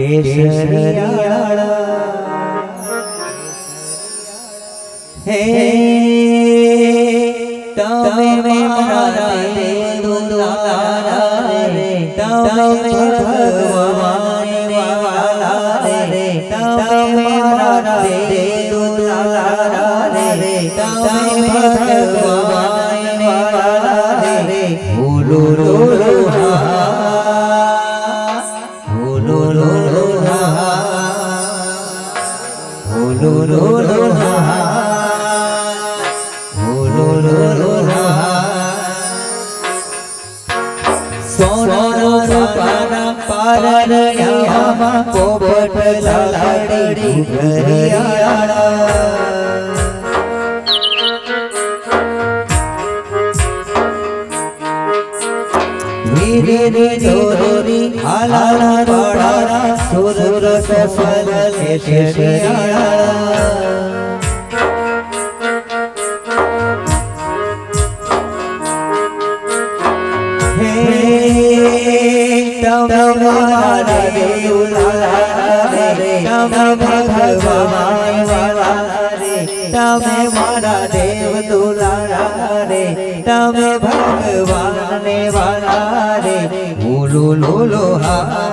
કેસરિયાળા હે તમે મારા દેવ દુલારા રે તમે ભગવાન વીરે જોરી હાલા પાડા સુર સફલ રે રે તમે મારા દેવ દુલારા રે તમે બોલો લો લો હા.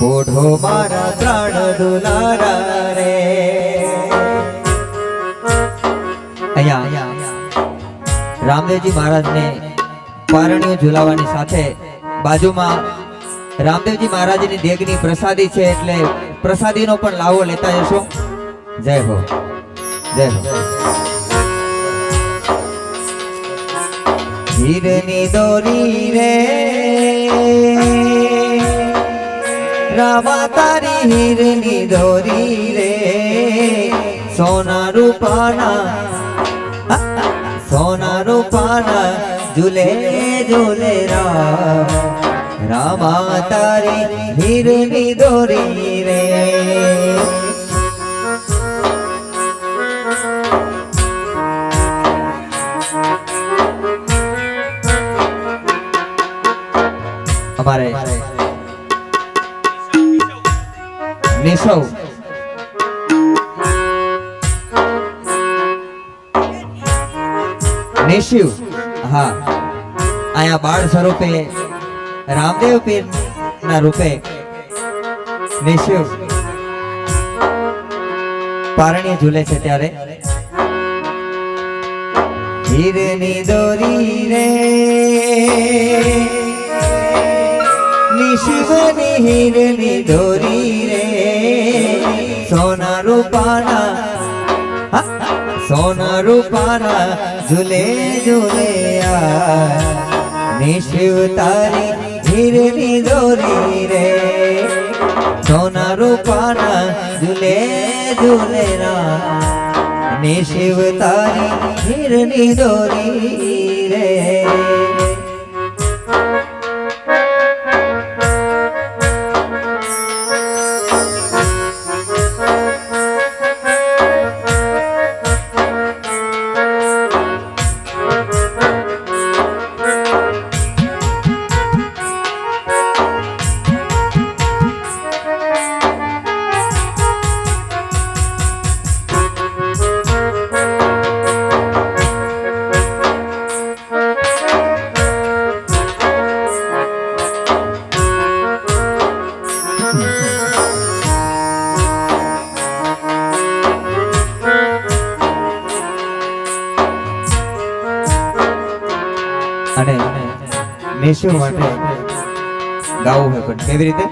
પોઢો મારા ત્રણ દુલારા રે. અહીંયા રામદેવજી મહારાજને પારણીઓ ઝુલાવાની સાથે બાજુમાં રામદેવજી મહારાજની દેગની પ્રસાદી છે એટલે પ્રસાદીનો પણ લાવો લેતા જશો. જય હો. જય હો. હીરની દોરી રે રામા તારી હીરની દોરી રે સોના રૂપાના સોના રૂપાના ઝૂલે ઝૂલે રામ રામા તારી હીરની દોરી રે નિશિવ હા. અહીંયા બાળ સ્વરૂપે રામદેવ પીર ના રૂપે નિશિવ પારણી ઝૂલે છે ત્યારે. હીરની દોરી રે. નિશિવની હીરની દોરી રે. સોના રૂપાના સોના રૂપાના ઝૂલે ઝૂલે આ નિશિવ તારી હીરની દોરી રે સોના રૂપાના ઝૂલે ઝૂલે રા નિશિવ તારી હીરની દોરી અને નિશુ માટે ગાવું હોય પણ કેવી રીતે?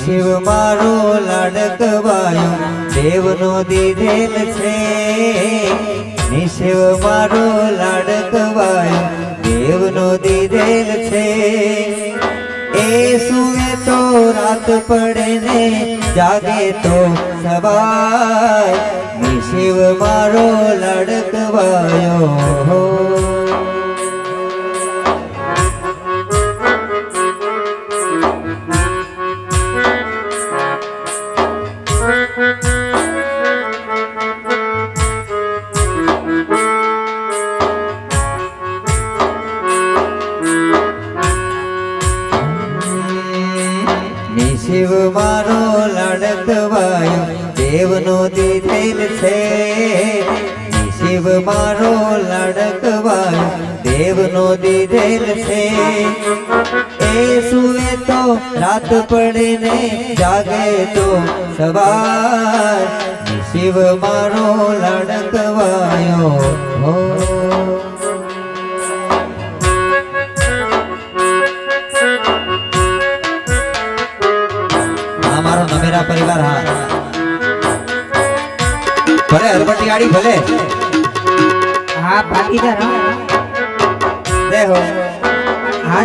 શિવ મારો લાડકવાયો દેવનો દીધેલ છે. નિશિવ મારો લાડકવાયો દેવનો દીધેલ છે. એ સુવે તો રાત પડે ને, જાગે તો સવાય શિવ મારો લડકવાયો હો શિવ મારો લડકવા દેવનો દીધેલ છે. શિવ મારો લડકવાય દેવનો દીધેલ છે. એ સુવે તો રાત પડે ને જાગે તો સવાર. શિવ મારો લડકવાયો. હો ગાડી ભલે હા ભાગીદાર હા. દે હો હા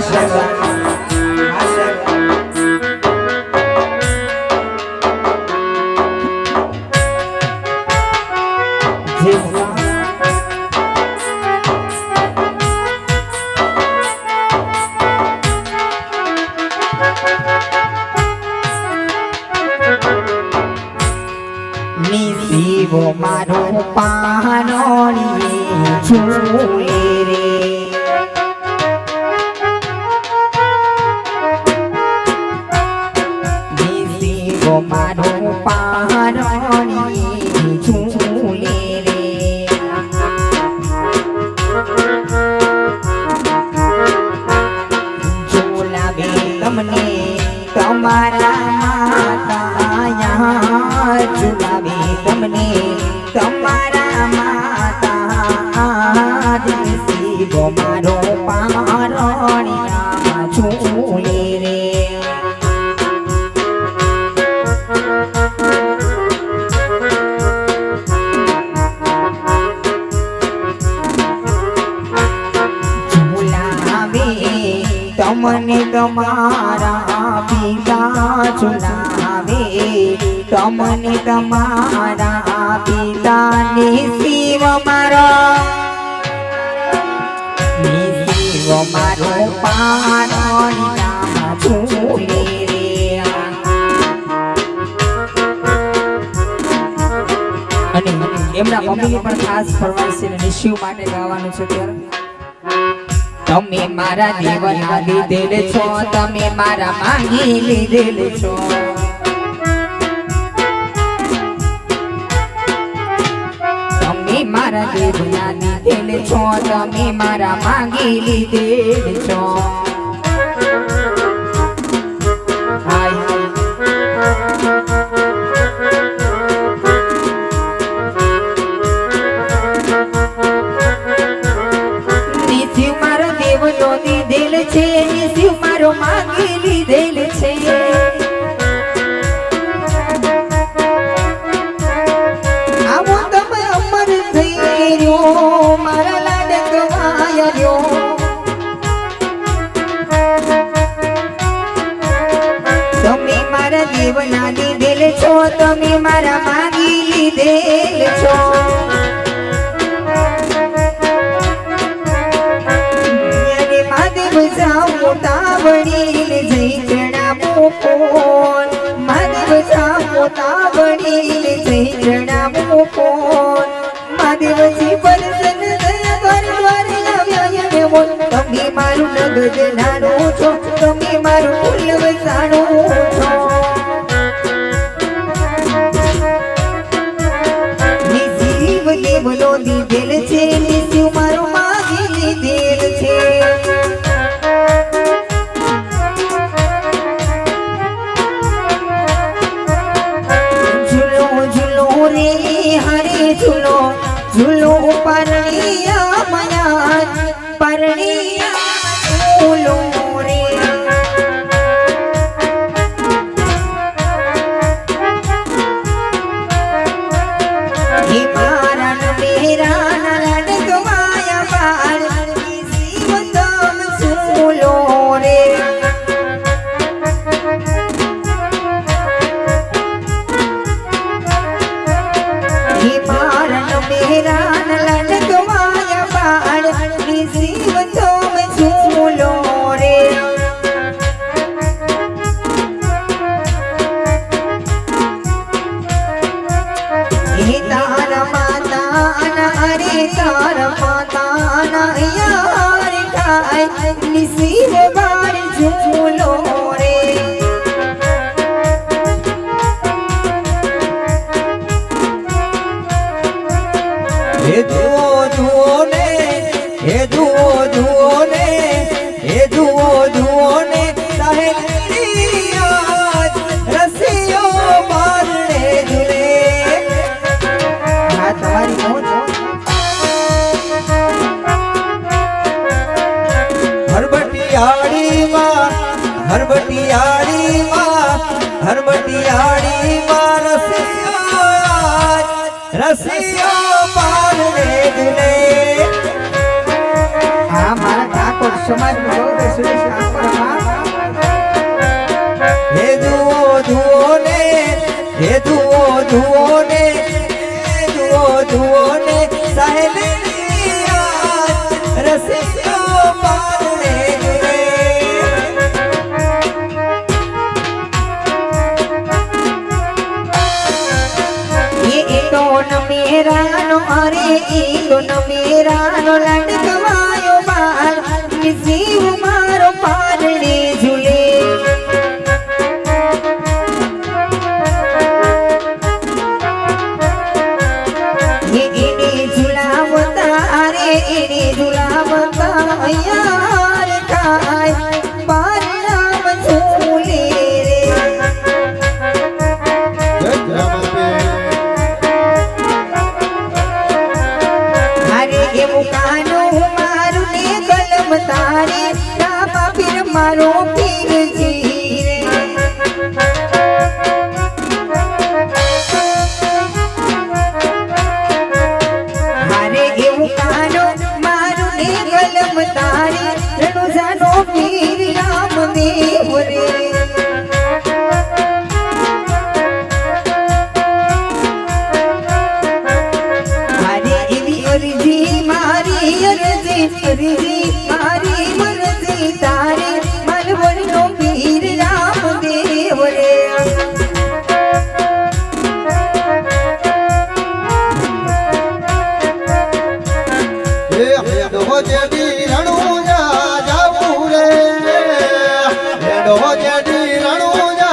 Oh, તમને તમારા પિતા ચુનાવે તમને તમારા પિતાને શિવ મારો. શિવ મારો પારણિયા ઝૂલે અને એમના મમ્મીની પણ ખાસ ફરમાઈશ છે અને શિવ માટે ગાવાનું છે ત્યારે. તમે મારા દેવના લીધેલ છો, તમે મારા માંગી લીધેલ છો. તમે મારા દેવના લીધેલ છો, તમે મારા માંગી લીધેલ છો. મારા દેવના લીધેલ છો, તમે મારા માગી લીધેલ છો. યને મહાદેવ જાઉં મોટા વડીલ જઈ ચડાવો કોણ? મહાદેવ જાઉં મોટા વડીલ જઈ આવ્યા યને બોલ, તમે મારું નગદ નાનું છો, તમે મારું ફૂલ વસાણું છો. હરબટિયાળી માં હરબટિયાળી માં રસિયો રસિયો પાર વેદને આ મારા ઠાકોર સમાજનું ગૌરવ સુરેશ ઈગોન મેરાનો અરે ઈગોન મેરાનો લડકવાયો બાલ. જીવમાં ડોજેડી રણું